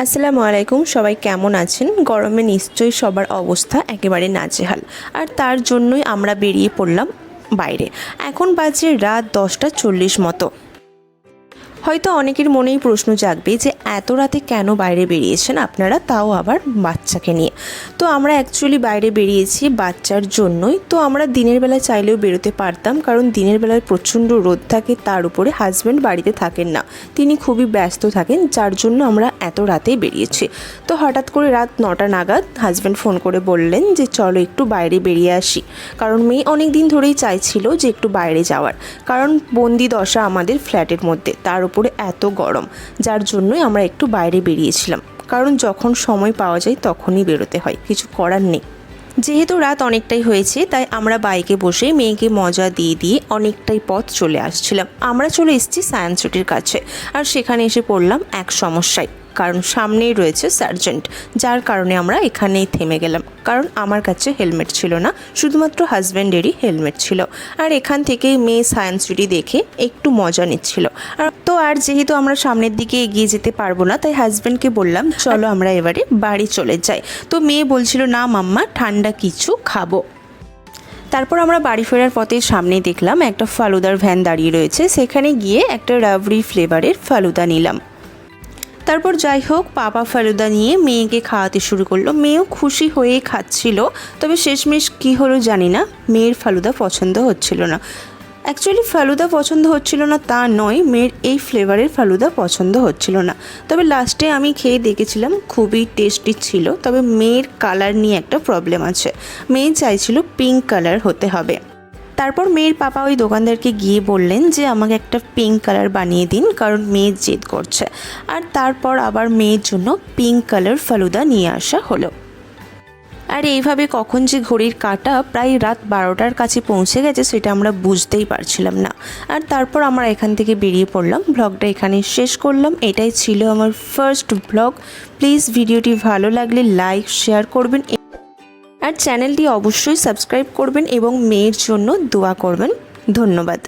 আসসালামু আলাইকুম, সবাই কেমন আছেন? গরমে নিশ্চয়ই সবার অবস্থা একেবারে নাজেহাল। আর তার জন্যই আমরা বেরিয়ে পড়লাম বাইরে। এখন বাজে রাত দশটা চল্লিশ মতো। হয়তো অনেকের মনেই প্রশ্ন জাগবে যে এত রাতে কেন বাইরে বেরিয়েছেন আপনারা? তাও আবার বাচ্চাকে নিয়ে। তো আমরা অ্যাকচুয়ালি বাইরে বেরিয়েছি বাচ্চার জন্যই। তো আমরা দিনের বেলা চাইলেও বেরোতে পারতাম, কারণ দিনের বেলায় প্রচণ্ড রোদ থাকে, তার উপরে হাজব্যান্ড বাড়িতে থাকেন না। তিনি খুবই ব্যস্ত থাকেন, যার জন্য আমরা এত রাতেই বেরিয়েছি। তো হঠাৎ করে রাত নটা নাগাদ হাজব্যান্ড ফোন করে বললেন যে, চলো একটু বাইরে বেরিয়ে আসি। কারণ মেয়ে অনেক দিন ধরেই চাইছিল যে, একটু বাইরে যাওয়ার। কারণ বন্দি দশা আমাদের ফ্ল্যাটের মধ্যে, তার উপরে এত গরম। যার জন্যই আমরা একটু বাইরে বেরিয়েছিলাম, কারণ যখন সময় পাওয়া যায় তখনই বেরোতে হয়, কিছু করার নেই। যেহেতু রাত অনেকটাই হয়েছে, তাই আমরা বাইকে বসে মেয়েকে মজা দিয়ে দিয়ে অনেকটাই পথ চলে আসছিলাম। আমরা চলে এসেছি সায়েন্স সিটির কাছে, আর সেখানে এসে পড়লাম এক সমস্যায়, কারণ সামনেই রয়েছে সার্জেন্ট, যার কারণে আমরা এখানেই থেমে গেলাম, কারণ আমার কাছে হেলমেট ছিল না, শুধুমাত্র হাজব্যান্ডেরই হেলমেট ছিল। আর এখান থেকেই মেয়ে সায়েন্স সিটি দেখে একটু মজা নিচ্ছিল। আর আর যেহেতু আমরা সামনের দিকে এগিয়ে যেতে পারব না, তাই হাজব্যান্ডকে বললাম, চলো আমরা এবারে বাড়ি চলে যাই। তো মেয়ে বলছিল, না মাম্মা, ঠান্ডা কিছু খাব। তারপর আমরা বাড়ি ফেরার পথে সামনে দেখলাম একটা ফালুদার ভ্যান দাঁড়িয়ে রয়েছে। সেখানে গিয়ে একটা রাবড়ি ফ্লেভারের ফালুদা নিলাম। তারপর যাই হোক, পাপা ফালুদা নিয়ে মেয়েকে খাওয়াতে শুরু করল। মেয়েও খুশি হয়ে খাচ্ছিল। তবে শেষমেশ কী হলো জানি না, মেয়ের ফালুদা পছন্দ হচ্ছিল না। অ্যাকচুয়ালি ফালুদা পছন্দ হচ্ছিল না, তা নয়, মেয়ের এই ফ্লেভারের ফালুদা পছন্দ হচ্ছিল না। তবে লাস্টে আমি খেয়ে দেখেছিলাম, খুবই টেস্টি ছিল, তবে মেয়ের কালার নিয়ে একটা প্রবলেম আছে। মেয়ে চাইছিল পিঙ্ক কালার হতে হবে। তারপর মেয়ের পাপা ওই দোকানদারকে গিয়ে বললেন যে, আমাকে একটা পিঙ্ক কালার বানিয়ে দিন, কারণ মেয়ে জেদ করছে। আর তারপর আবার মেয়ের জন্য পিঙ্ক কালার ফালুদা নিয়ে আসা হলো। আর এইভাবে কখন যে ঘড়ির কাটা প্রায় রাত বারোটার কাছে পৌঁছে গেছে সেটা আমরা বুঝতেই পারছিলাম না। আর তারপর আমরা এখান থেকে বেরিয়ে পড়লাম। ব্লগটা এখানে শেষ করলাম। এটাই ছিল আমার ফার্স্ট ব্লগ প্লিজ ভিডিওটি ভালো লাগলে লাইক শেয়ার করবেন। আর চ্যানেলটি অবশ্যই সাবস্ক্রাইব করবেন এবং মেয়ের জন্য দোয়া করবেন। ধন্যবাদ।